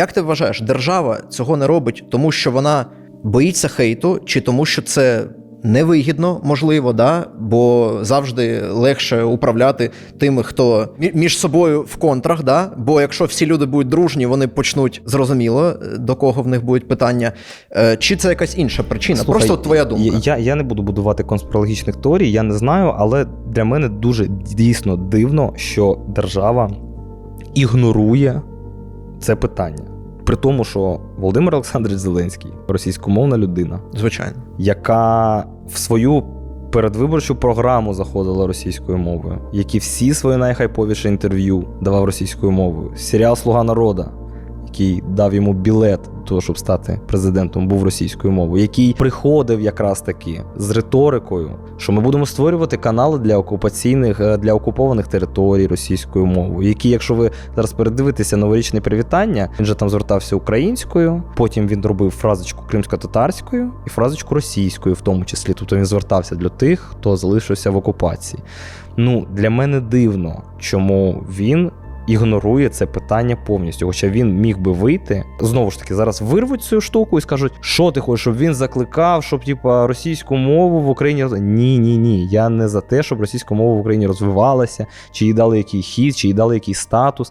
Як ти вважаєш, держава цього не робить, тому що вона боїться хейту, чи тому, що це невигідно, можливо, да? бо завжди легше управляти тими, хто між собою в контрах, да? бо якщо всі люди будуть дружні, вони почнуть зрозуміло, до кого в них будуть питання. Е, Чи це якась інша причина? Слухай, Просто твоя думка. Я, я не буду будувати конспірологічних теорій, я не знаю, але для мене дуже дійсно дивно, що держава ігнорує це питання. При тому, що Володимир Олександрович Зеленський, російськомовна людина, Звичайно. яка в свою передвиборчу програму заходила російською мовою, які всі свої найхайповіші інтерв'ю давав російською мовою. Серіал Слуга народа, який дав йому білет того, щоб стати президентом, був російською мовою, який приходив якраз таки з риторикою, що ми будемо створювати канали для окупаційних е, для окупованих територій російською мовою, які, якщо ви зараз передивитеся новорічне привітання, він же там звертався українською, потім він робив фразочку кримсько-татарською і фразочку російською, в тому числі. Тобто він звертався для тих, хто залишився в окупації. Ну, для мене дивно, чому він. Ігнорує це питання повністю, хоча він міг би вийти. Знову ж таки, зараз вирвуть цю штуку і скажуть, що ти хочеш, щоб він закликав, щоб типа російську мову в Україні Ні, ні, ні. Я не за те, щоб російська мова в Україні розвивалася, чи їй дали який хід, чи їй дали який статус.